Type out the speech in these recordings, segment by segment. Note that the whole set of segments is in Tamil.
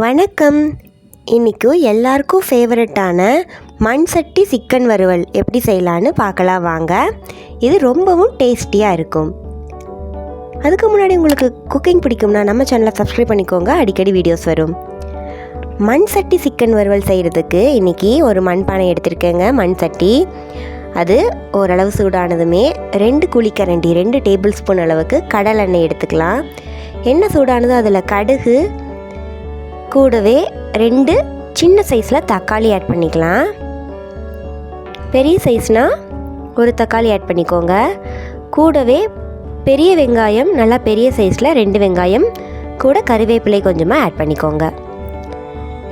வணக்கம். இன்றைக்கும் எல்லாருக்கும் ஃபேவரட்டான மண் சட்டி சிக்கன் வறுவல் எப்படி செய்யலான்னு பார்க்கலாம் வாங்க. இது ரொம்பவும் டேஸ்டியாக இருக்கும். அதுக்கு முன்னாடி உங்களுக்கு குக்கிங் பிடிக்கும்னா நம்ம சேனலை சப்ஸ்கிரைப் பண்ணிக்கோங்க அடிக்கடி வீடியோஸ் வரும். மண் சட்டி சிக்கன் வறுவல் செய்கிறதுக்கு இன்றைக்கி ஒரு மண்பானை எடுத்திருக்கேங்க மண் சட்டி அது ஓரளவு சூடானதுமே ரெண்டு குழிக்கரண்டி ரெண்டு டேபிள் ஸ்பூன் அளவுக்கு கடலெண்ணெய் எடுத்துக்கலாம். எண்ணெய் சூடானதும் அதில் கடுகு கூடவே ரெண்டு சின்ன சைஸில் தக்காளி ஆட் பண்ணிக்கலாம். பெரிய சைஸ்னால் ஒரு தக்காளி ஆட் பண்ணிக்கோங்க. கூடவே பெரிய வெங்காயம் நல்லா பெரிய சைஸில் ரெண்டு வெங்காயம் கூட கறிவேப்பிலை கொஞ்சமாக ஆட் பண்ணிக்கோங்க.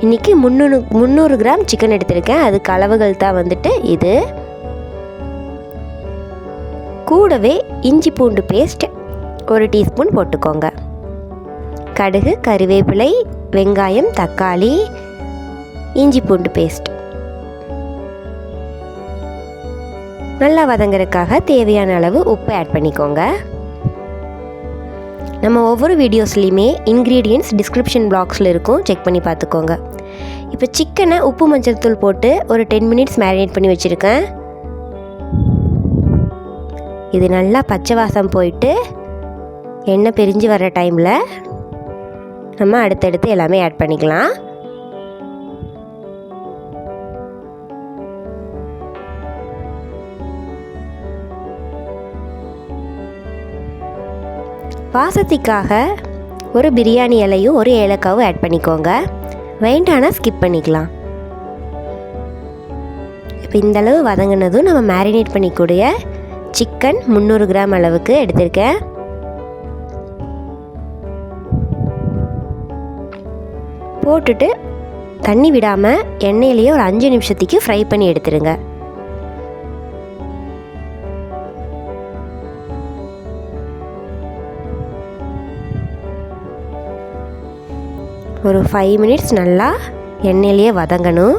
இன்றைக்கி முந்நூறு முந்நூறு கிராம் சிக்கன் எடுத்திருக்கேன். அதுக்கு அளவுகள் தான் வந்துட்டு இது. கூடவே இஞ்சி பூண்டு பேஸ்ட் ஒரு டீஸ்பூன் போட்டுக்கோங்க. கடுகு கறிவேப்பிலை வெங்காயம் தக்காளி இஞ்சி பூண்டு பேஸ்ட் நல்லா வதங்குறதுக்காக தேவையான அளவு உப்பு ஆட் பண்ணிக்கோங்க. நம்ம ஒவ்வொரு வீடியோஸ்லேயுமே இன்க்ரீடியன்ட்ஸ் டிஸ்கிரிப்ஷன் பாக்ஸில் இருக்கும். செக் பண்ணி பார்த்துக்கோங்க. இப்போ சிக்கனை உப்பு மஞ்சள் தூள் போட்டு ஒரு டென் மினிட்ஸ் மேரினேட் பண்ணி வச்சுருக்கேன். இது நல்லா பச்சை வாசம் போயிட்டு எண்ணெய் பிரிஞ்சு வர டைமில் நம்ம அடுத்தடுத்து எல்லாமே ஆட் பண்ணிக்கலாம். வாசத்திற்காக ஒரு பிரியாணி இலையும் ஒரு ஏலக்காவும் ஆட் பண்ணிக்கோங்க. வேண்டானா ஸ்கிப் பண்ணிக்கலாம். இப்போ இந்தளவு வதங்கினதும் நம்ம மேரினேட் பண்ணிக்கூடிய சிக்கன் முந்நூறு கிராம் அளவுக்கு எடுத்திருக்கேன். போட்டுட்டு தண்ணி விடாமல் எண்ணெயிலேயே ஒரு அஞ்சு நிமிஷத்துக்கு ஃப்ரை பண்ணி எடுத்துருங்க. ஒரு ஃபைவ் மினிட்ஸ் நல்லா எண்ணெயிலேயே வதங்கணும்.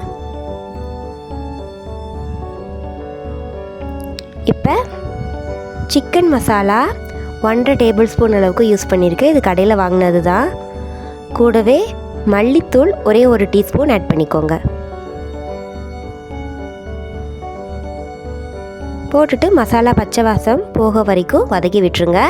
இப்போ சிக்கன் மசாலா ஒன்றரை டேபிள் ஸ்பூன் அளவுக்கு யூஸ் பண்ணியிருக்கேன். இது கடையில் வாங்கினது தான் கூடவே மல்லித்தூள் ஒரே ஒரு டீஸ்பூன் ஆட் பண்ணிக்கோங்க. போட்டுட்டு மசாலா பச்சை வாசம் போக வரைக்கும் வதக்கி விட்டுருங்க.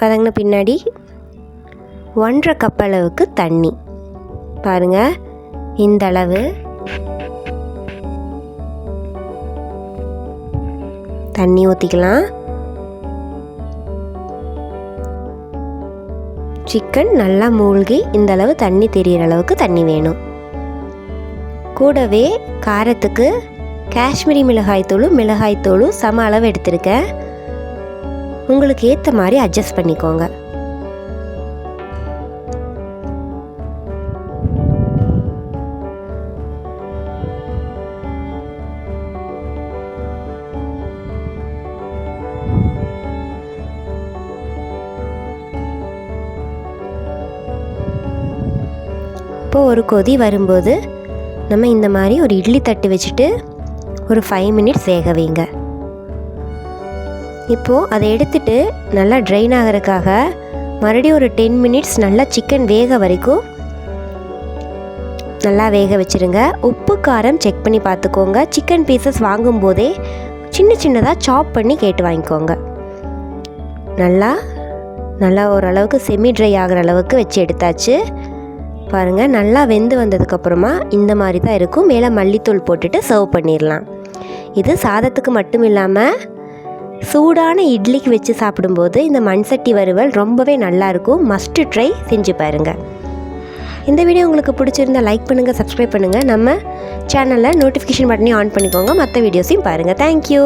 வதங்கின பின்னாடி ஒன்றரை கப் அளவுக்கு தண்ணி. பாருங்கள் இந்த அளவு. தண்ணி ஊற்றிக்கலாம் சிக்கன் நல்லா மூழ்கி இந்த அளவு தண்ணி தெரிகிற அளவுக்கு தண்ணி வேணும். கூடவே காரத்துக்கு காஷ்மீரி மிளகாய்த்தூளும் மிளகாய்த்தூளும் சம அளவு எடுத்திருக்கேன். உங்களுக்கு ஏற்ற மாதிரி அட்ஜஸ்ட் பண்ணிக்கோங்க. இப்போது ஒரு கொதி வரும்போது நம்ம இந்த மாதிரி ஒரு இட்லி தட்டு வச்சுட்டு ஒரு ஃபைவ் மினிட்ஸ் வேக வைங்க. இப்போது அதை எடுத்துட்டு நல்லா ட்ரைன் ஆகிறதுக்காக மறுபடியும் ஒரு டென் மினிட்ஸ் நல்லா சிக்கன் வேக வரைக்கும் நல்லா வேக வச்சுருங்க. உப்பு காரம் செக் பண்ணி பார்த்துக்கோங்க. சிக்கன் பீசஸ் வாங்கும்போதே சின்ன சின்னதாக சாப் பண்ணி கேட்டு வாங்கிக்கோங்க. நல்லா நல்லா ஓரளவுக்கு செமி ட்ரை ஆகிற அளவுக்கு வச்சு எடுத்தாச்சு. பாருங்கள் நல்லா வெந்து வந்ததுக்கப்புறமா இந்த மாதிரி தான் இருக்கும். மேலே மல்லித்தூள் போட்டுட்டு சர்வ் பண்ணிடலாம் இது சாதத்துக்கு மட்டும் இல்லாமல் சூடான இட்லிக்கு வச்சு சாப்பிடும்போது இந்த மண்சட்டி வறுவல் ரொம்பவே நல்லாயிருக்கும் மஸ்ட்டு ட்ரை செஞ்சு பாருங்கள் இந்த வீடியோ உங்களுக்கு பிடிச்சிருந்தா லைக் பண்ணுங்கள் சப்ஸ்கிரைப் பண்ணுங்கள் நம்ம சேனலில் நோட்டிஃபிகேஷன் பட்டனையும் ஆன் பண்ணிக்கோங்க. மற்ற வீடியோஸையும் பாருங்கள் தேங்க்யூ